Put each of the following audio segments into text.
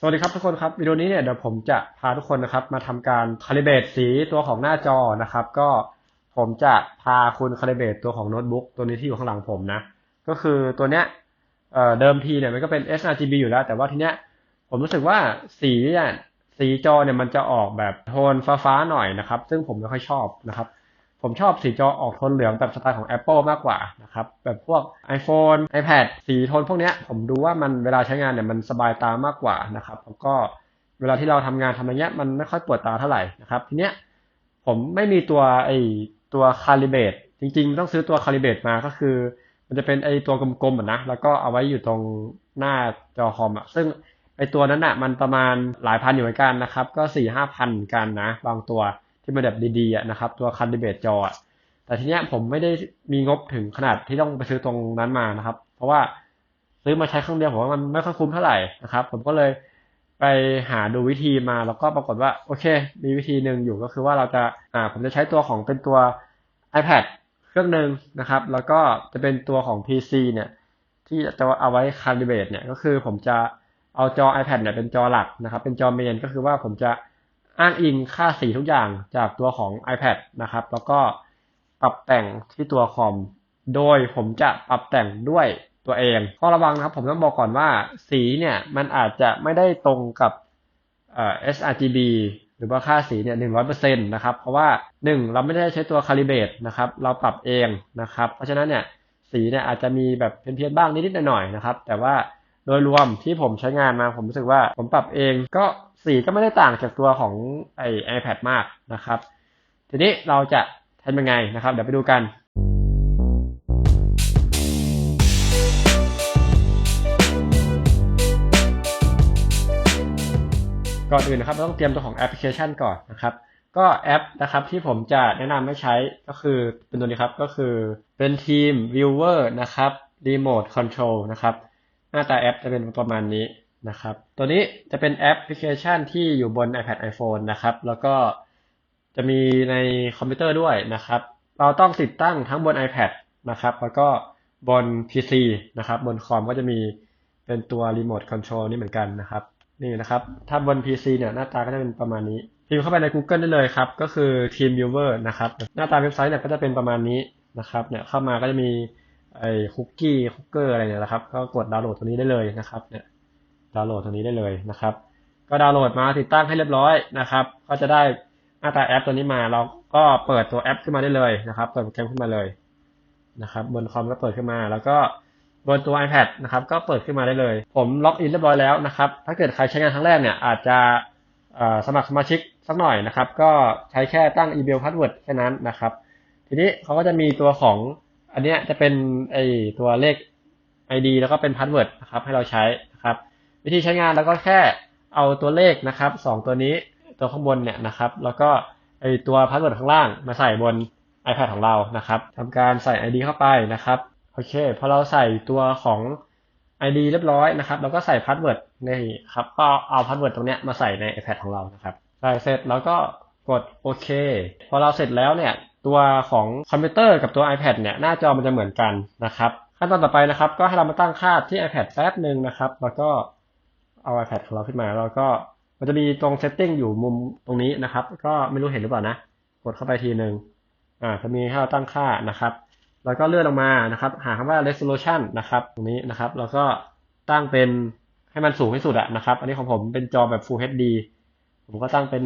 สวัสดีครับทุกคนครับวิดีโอนี้เนี่ยเดี๋ยวผมจะพาทุกคนนะครับ มาทำการคาลิเบตสีตัวของหน้าจอนะครับ ก็ผมจะพาคุณคาลิเบตตัวของโน้ตบุ๊กตัวนี้ที่อยู่ข้างหลังผมนะ ก็คือตัวเนี้ยเเดิมทีเนี่ยมันก็เป็น sRGB อยู่แล้ว แต่ว่าทีเนี้ยผมรู้สึกว่าสีเนี่ยสีจอเนี่ยมันจะออกแบบโทนฟ้าๆหน่อยนะครับ ซึ่งผมไม่ค่อยชอบนะครับ ผมชอบสีจอออกโทนเหลืองแบบสไตล์ของ Apple มากกว่านะครับ แบบพวก iPhone iPad สีโทนพวกเนี้ยผมดูว่ามันเวลาใช้งานเนี่ยมันสบายตามากกว่านะครับแล้วก็เวลาที่เราทำงานทำอะไรเงี้ยมันไม่ค่อยปวดตาเท่าไหร่นะครับ ทีเนี้ยผมไม่มีตัวไอตัวคาลิเบตจริงๆ ต้องซื้อตัวคาลิเบตมาก็คือ มันจะเป็นไอตัวกลมๆเหมือะนะแล้วก็เอาไว้อยู่ตรงหน้าจอคอมอะซึ่งไอตัวนั้นอะมันประมาณหลายพันอยู่เหมือนกันนะครับ ก็สี่ห้าพันกันนะ บางตัว ที่มันแบบดีๆนะครับ ตัวคาลิเบตจออะแต่ทีเนี้ยผมไม่ได้มีงบถึงขนาดที่ต้องไปซื้อตรงนั้นมานะครับ เพราะว่าซื้อมาใช้ครั้งเดียวผมว่ามันไม่ค่อยคุ้มเท่าไหร่นะครับ ผมก็เลยไปหาดูวิธีมาแล้วก็ปรากฏว่าโอเค มีวิธีหนึ่งอยู่ก็คือว่าเราจะอ่าผมจะใช้ตัวของเป็นตัว iPad เครื่องหนึ่งนะครับ แล้วก็จะเป็นตัวของ PC เนี่ยที่จะเอาไว้คาลิเบตเนี่ยก็คือผมจะเอาจอ iPad เนี่ยเป็นจอหลักนะครับ เป็นจอเมนก็คือว่าผมจะ อ้างอิงค่าสีทุกอย่างจากตัวของ iPad นะครับ แล้วก็ปรับแต่งที่ตัวคอม โดยผมจะปรับแต่งด้วยตัวเองข้อระวังนะครับผมต้องบอกก่อนว่าสีเนี่ยมันอาจจะไม่ได้ตรงกับเอ่อ sRGB หรือว่าค่าสีเนี่ยหนึ่งร้อยเปอร์เซ็นต์นะครับ เพราะว่าหนึ่งเราไม่ได้ใช้ตัวคาลิเบตนะครับ เราปรับเองนะครับ เพราะฉะนั้นเนี่ยสีเนี่ยอาจจะมีแบบเพี้ยนๆบ้างนิดๆหน่อยๆนะครับ แต่ว่าโดยรวมที่ผมใช้งานมาผมรู้สึกว่าผมปรับเองก็ สีก็ไม่ได้ต่างจากตัวของไอ iPad มากนะครับ ทีนี้เราจะทำยังไงนะครับ เดี๋ยวไปดูกันก่อนอื่นนะครับเราต้องเตรียมตัวของแอปพลิเคชันก่อนนะครับ ก็แอปนะครับที่ผมจะแนะนำให้ใช้ก็คือเป็นตัวนี้ครับก็คือเป็นทีม Viewer นะครับ Remote Control นะครับ หน้าตาแอปจะเป็นประมาณนี้ นะครับ ตัวนี้จะเป็นแอปพลิเคชันที่อยู่บน iPad iPhone นะครับ แล้วก็จะมีในคอมพิวเตอร์ด้วยนะครับ เราต้องติดตั้งทั้งบน iPad นะครับ แล้วก็บน PC นะครับ บนคอมก็จะมีเป็นตัว Remote Control นี่เหมือนกันนะครับ นี่นะครับ ถ้าบน PC เนี่ยหน้าตาก็จะเป็นประมาณนี้พิมพ์เข้าไปใน Google ได้เลยครับ ก็คือ Team Viewer นะครับ หน้าตาเว็บไซต์เนี่ยก็จะเป็นประมาณนี้นะครับ เนี่ยเข้ามาก็จะมีไอ้คุกกี้คุกเกอร์อะไรเนี่ยนะครับ ก็กดดาวน์โหลดตัวนี้ได้เลยนะครับเนี่ย ดาวน์โหลดตัวนี้ได้เลยนะครับ ก็ดาวน์โหลดมาติดตั้งให้เรียบร้อยนะครับ ก็จะได้หน้าตาแอปตัวนี้มาเราก็เปิดตัวแอปขึ้นมาได้เลยนะครับเปิดโปรแกรมขึ้นมาเลยนะครับ บนคอมก็เปิดขึ้นมา แล้วก็บนตัว iPad นะครับ ก็เปิดขึ้นมาได้เลย ผมล็อกอินเรียบร้อยแล้วนะครับ ถ้าเกิดใครใช้งานครั้งแรกเนี่ยอาจจะสมัครสมาชิกสักหน่อยนะครับ ก็ใช้แค่ตั้งอีเมลพาสเวิร์ดแค่นั้นนะครับ ทีนี้เขาก็จะมีตัวของอันเนี้ยจะเป็นไอตัวเลข ID แล้วก็เป็นพาสเวิร์ดนะครับให้เราใช้ วิธีใช้งานแล้วก็แค่เอาตัวเลขนะครับสองตัวนี้ตัวข้างบนเนี่ยนะครับ แล้วก็ไอตัวพาสเวิร์ดข้างล่างมาใส่บน iPad ของเรานะครับทำการใส่ ID เข้าไปนะครับโอเคพอเราใส่ตัวของ ID เรียบร้อยนะครับเราก็ใส่พาสเวิร์ดนี่ครับก็เอาพาสเวิร์ดตรงเนี้ยมาใส่ใน iPad ของเรานะครับใส่เสร็จแล้วก็กดโอเค พอเราเสร็จแล้วเนี่ยตัวของคอมพิวเตอร์กับตัว iPad เนี่ยหน้าจอมันจะเหมือนกันนะครับขั้นตอนต่อไปนะครับ ก็ให้เรามาตั้งค่าที่ iPad แป๊บหนึ่งนะครับ แล้วก็ เอา iPad ของเราขึ้นมาแล้วก็มันจะมีตรง setting อยู่มุมตรงนี้นะครับ ก็ไม่รู้เห็นหรือเปล่านะ กดเข้าไปทีหนึ่งอ่าจะมีให้เราตั้งค่านะครับ แล้วก็เลื่อนลงมานะครับ หาคำว่า resolution นะครับ ตรงนี้นะครับ แล้วก็ตั้งเป็นให้มันสูงที่สุดอะนะครับ อันนี้ของผมเป็นจอแบบ Full HD ผมก็ตั้งเป็น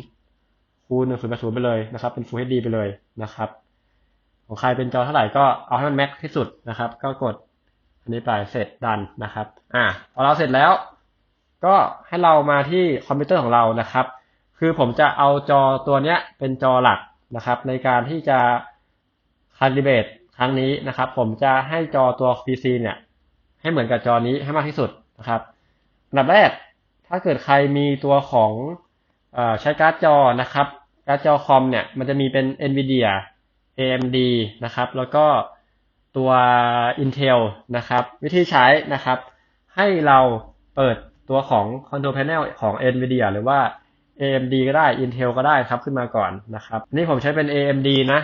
1920คูณ1080ไปเลยนะครับ เป็น Full HD ไปเลยนะครับ ของใครเป็นจอเท่าไหร่ก็เอาให้มันแม็กที่สุดนะครับ ก็กดอันนี้ไปเสร็จดันนะครับ อ่าพอเราเสร็จแล้ว ก็ให้เรามาที่คอมพิวเตอร์ของเรานะครับ คือผมจะเอาจอตัวเนี้ยเป็นจอหลักนะครับ ในการที่จะคาลิเบตครั้งนี้นะครับ ผมจะให้จอตัว PC เนี่ย ให้เหมือนกับจอนี้ให้มากที่สุดนะครับอันดับแรกถ้าเกิดใครมีตัวของอใช้การ์ดจอนะครับ การ์ดจอคอมเนี่ยมันจะมีเป็น NVIDIA AMD นะครับ แล้วก็ตัว Intel นะครับ วิธีใช้นะครับ ให้เราเปิด ตัวของ Control Panel ของ NVIDIA หรือว่า AMD ก็ได้ Intel ก็ได้ครับขึ้นมาก่อนนะครับ นี่ผมใช้เป็น AMD นะ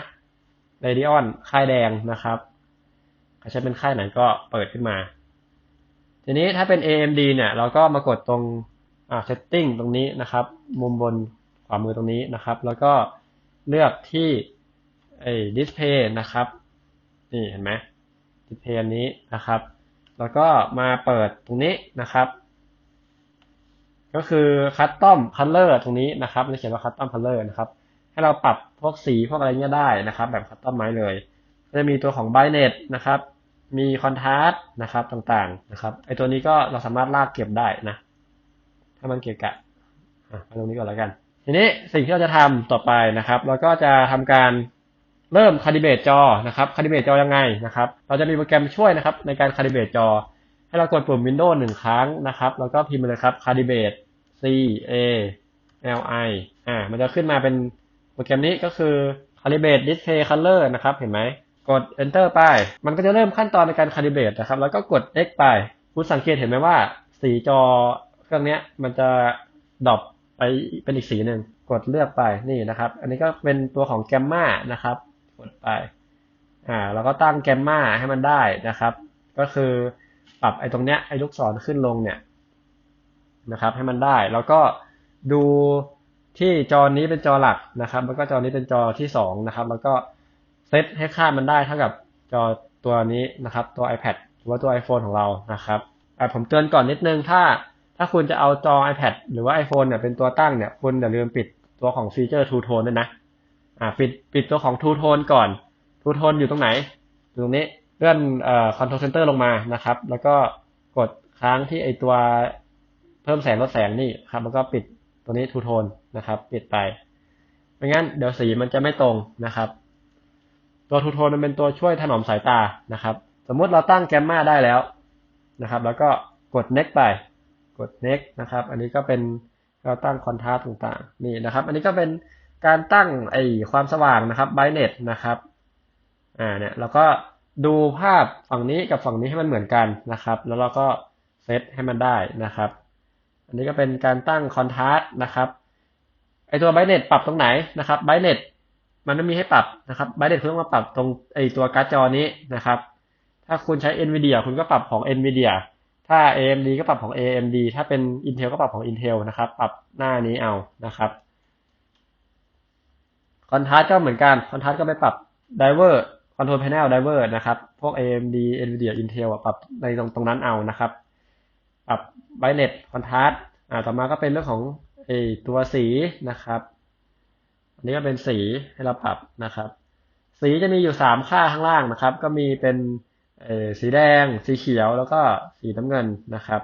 Radeon ค่ายแดงนะครับใช้เป็นค่ายไหนก็เปิดขึ้นมาทีทีนี้ถ้าเป็น AMD เนี่ยเราก็มากดตรงอ่า setting ตรงนี้นะครับ มุมบนขวามือตรงนี้นะครับ แล้วก็เลือกที่ไอ้ display นะครับ นี่เห็นไหม display อันนี้นะครับ แล้วก็มาเปิดตรงนี้นะครับ ก็คือ custom color ตรงนี้นะครับมันเขียนว่า custom color นะครับให้เราปรับพวกสีพวกอะไรเงี้ยได้นะครับ แบบ custom ไม้เลยจะมีตัวของ brightness นะครับ มี contrast นะครับต่างๆนะครับไอตัวนี้ก็เราสามารถลากเก็บได้นะถ้ามันเกะกะอะมาตรงนี้ก่อนแล้วกัน ทีนี้สิ่งที่เราจะทำต่อไปนะครับ เราก็จะทำการเริ่มคาลิเบตจอนะครับคาลิเบตจอยังไงนะครับ เราจะมีโปรแกรมช่วยนะครับ ในการคาลิเบตจอ ให้เรากดปุ่ม Windows หนึ่งครั้งนะครับ แล้วก็พิมพ์เลยครับ Calibrate C A L I อ่า มันจะขึ้นมาเป็นโปรแกรมนี้ก็คือ Calibrate Display Color นะครับ เห็นไหม กด Enter ไป มันก็จะเริ่มขั้นตอนในการ Calibrate นะครับ แล้วก็กด X ไป คุณสังเกตเห็นไหมว่า สีจอเครื่องนี้มันจะดรอปไปเป็นอีกสีหนึ่ง กดเลือกไป นี่นะครับ อันนี้ก็เป็นตัวของแกมมานะครับ กดไป อ่าเราก็ตั้งแกมมาให้มันได้นะครับ ก็คือปรับไอ้ตรงเนี้ย ไอ้ลูกศรขึ้นลงเนี่ย นะครับ ให้มันได้ แล้วก็ดูที่จอนี้เป็นจอหลักนะครับ แล้วก็จอนี้เป็นจอที่สองนะครับ แล้วก็เซตให้ค่ามันได้เท่ากับจอตัวนี้นะครับ ตัว iPad หรือว่าตัว iPhone ของเรานะครับอ่ผมเตือนก่อนนิดนึงถ้า ถ้าคุณจะเอาจอ iPad หรือว่า iPhone เนี่ยเป็นตัวตั้งเนี่ยคุณอย่าลืมปิดตัวของฟีเจอร์ Two Tone ด้วยนะอ่าปิดปิดตัวของ Two Tone ก่อน Two Tone อยู่ตรงไหนอยู่ตรงนี้เลื่อนเอ่อ Control Center ลงมานะครับ แล้วก็กดค้างที่ไอตัว พิ่มแสงลดแสงนี่ครับแล้วก็ปิดตัวนี้ Two Tone นะครับ ปิดไปไม่งั้นเดี๋ยวสีมันจะไม่ตรงนะครับ ตัวทูโทนมันเป็นตัวช่วยถนอมสายตานะครับ สมมุติเราตั้งแกมมาได้แล้วนะครับ แล้วก็กด next ไป กด next นะครับ อันนี้ก็เป็นเราตั้งคอนทราสต์ต่างๆนี่นะครับ อันนี้ก็เป็นการตั้งไอความสว่างนะครับ brightness นะครับอ่าเนี่ยเราก็ดูภาพฝั่งนี้กับฝั่งนี้ให้มันเหมือนกันนะครับ แล้วเราก็เซตให้มันได้นะครับ อันนี้ก็เป็นการตั้งคอนทราสต์นะครับไอตัว brightness ปรับตรงไหนนะครับ brightness มันไม่มีให้ปรับนะครับไบเดนคุณต้องมาปรับตรงไอตัวการ์ดจอนี้นะครับ ถ้าคุณใช้ NVIDIA คุณก็ปรับของ NVIDIA ถ้า AMD ก็ปรับของ AMD ถ้าเป็น Intel ก็ปรับของ Intel นะครับ ปรับหน้านี้เอานะครับคอนทราสก็เหมือนกันคอนทราสก็ไปปรับ Driver Control Panel Driver นะครับ พวก AMD NVIDIA Intel ปรับในตรงตรงนั้นเอานะครับ ปรับ Brightness Contrast อ่าต่อมาก็เป็นเรื่องของไอตัวสีนะครับ อันนี้ก็เป็นสีให้เราปรับนะครับ สีจะมีอยู่สามค่าข้างล่างนะครับ ก็มีเป็นสีแดง สีเขียวแล้วก็สีน้ำเงินนะครับ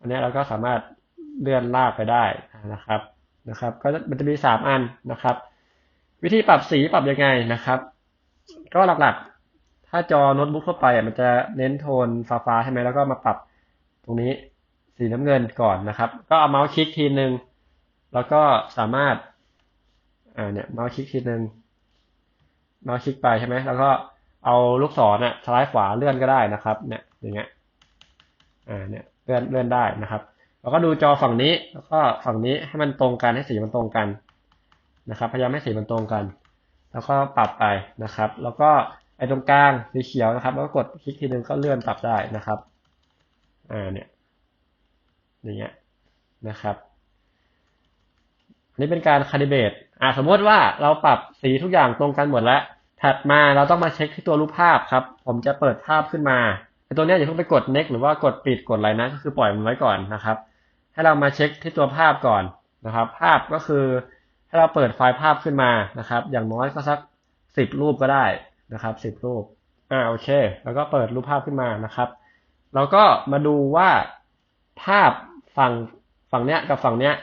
อันนี้เราก็สามารถเลื่อนลากไปได้นะครับนะครับ ก็มันจะมีสามอันนะครับ วิธีปรับสีปรับยังไงนะครับ ก็หลักๆ ถ้าจอโน้ตบุ๊กทั่วไปมันจะเน้นโทนฟ้าๆใช่ไหมแล้วก็มาปรับ ตรงนี้สีน้ำเงินก่อนนะครับ ก็เอาเมาส์คลิกทีนึงแล้วก็สามารถอ่าเนี่ยเมาส์คลิกทีนึงเมาส์คลิกไปใช่ไหมแล้วก็เอาลูกศรน่ะซ้ายขวาเลื่อนก็ได้นะครับเนี่ยอย่างเงี้ยอ่าเนี่ยเลื่อนเลื่อนได้นะครับ แล้วก็ดูจอฝั่งนี้แล้วก็ฝั่งนี้ให้มันตรงกันให้สีมันตรงกันนะครับพยายามให้สีมันตรงกัน แล้วก็ปรับไปนะครับ แล้วก็ไอ้ตรงกลางสีเขียวนะครับ แล้วก็กดคลิกทีนึงก็เลื่อนปรับได้นะครับ อ่าเนี่ยอย่างเงี้ยนะครับอันนี้เป็นการคาลิเบตอ่าสมมติว่าเราปรับสีทุกอย่างตรงกันหมดแล้ว ถัดมาเราต้องมาเช็คที่ตัวรูปภาพครับ ผมจะเปิดภาพขึ้นมาไอตัวนี้อย่าเพิ่งไปกด next หรือว่ากดปิดกดอะไรนะ ก็คือปล่อยมันไว้ก่อนนะครับ ให้เรามาเช็คที่ตัวภาพก่อนนะครับ ภาพก็คือให้เราเปิดไฟล์ภาพขึ้นมานะครับ อย่างน้อยก็สักสิบรูปก็ได้นะครับสิบรูป อ่าโอเค แล้วก็เปิดรูปภาพขึ้นมานะครับ เราก็มาดูว่าภาพฝั่งฝั่งเนี้ยกับฝั่งเนี้ย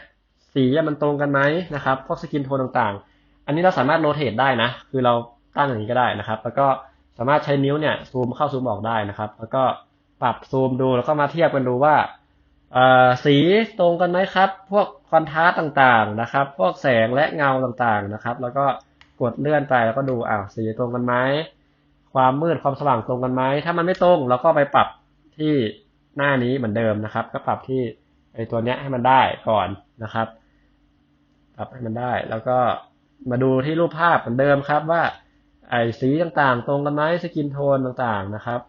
สีมันตรงกันไหมนะครับ พวกสกินโทนต่างๆ อันนี้เราสามารถโรเตทได้นะ คือเราตั้งอย่างนี้ก็ได้นะครับ แล้วก็สามารถใช้นิ้วเนี่ยซูมเข้าซูมออกได้นะครับ แล้วก็ปรับซูมดูแล้วก็มาเทียบกันดูว่าสีตรงกันไหมครับ พวกคอนทราสต์ต่างๆนะครับ พวกแสงและเงาต่างๆนะครับ แล้วก็กดเลื่อนไปแล้วก็ดูอ้าวสีตรงกันไหมความมืดความสว่างตรงกันไหมถ้ามันไม่ตรงเราก็ไปปรับ ที่หน้านี้เหมือนเดิมนะครับ ก็ปรับที่ไอตัวเนี้ยให้มันได้ก่อนนะครับ ปรับให้มันได้ แล้วก็มาดูที่รูปภาพเหมือนเดิมครับว่าไอสีต่างๆ ตรงกันไหมสกินโทนต่างๆนะครับ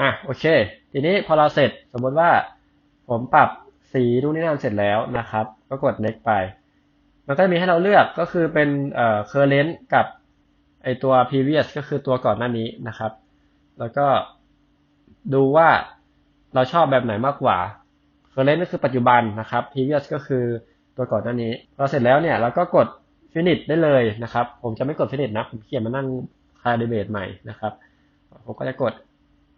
อะโอเค ทีนี้พอเราเสร็จสมมติว่าผมปรับสีนู่นนี่นั่นเสร็จแล้วนะครับ ก็กด next ไป มันก็มีให้เราเลือกก็คือเป็นเอ่อ current กับไอตัว previous ก็คือตัวก่อนหน้านี้นะครับ แล้วก็ดูว่า เราชอบแบบไหนมากกว่า current ก็คือปัจจุบันนะครับ previous ก็คือตัวก่อนหน้านี้พอเสร็จแล้วเนี่ยเราก็กด finish ได้เลยนะครับ ผมจะไม่กด finish นะ ผมเขียนมานั่งคาดิเบตใหม่นะครับ ผมก็จะกด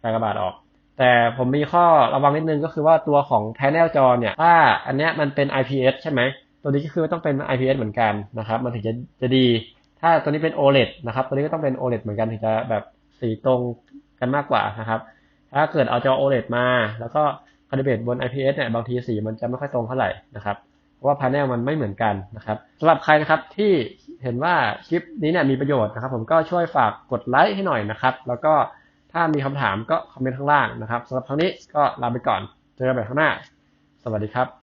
กากบาทออก แต่ผมมีข้อระวังนิดนึงก็คือว่าตัวของ panel จอเนี่ย ถ้าอันเนี้ยมันเป็น IPS ใช่ไหม ตัวนี้ก็คือต้องเป็น IPS เหมือนกันนะครับ มันถึงจะจะดี ถ้าตัวนี้เป็น OLED นะครับ ตัวนี้ก็ต้องเป็น OLED เหมือนกันถึงจะแบบสีตรงกันมากกว่านะครับ ถ้าเกิดเอาจอ OLED มา แล้วก็คาลิเบตบน IPS เนี่ยบางทีสีมันจะไม่ค่อยตรงเท่าไหร่นะครับเพราะว่าพาร์เนลมันไม่เหมือนกันนะครับสำหรับใครนะครับที่เห็นว่าคลิปนี้เนี่ยมีประโยชน์นะครับ ผมก็ช่วยฝากกดไลค์ให้หน่อยนะครับ แล้วก็ถ้ามีคำถามก็คอมเมนต์ข้างล่างนะครับสำหรับครั้งนี้ก็ลาไปก่อน เจอกันใหม่ข้างหน้า สวัสดีครับ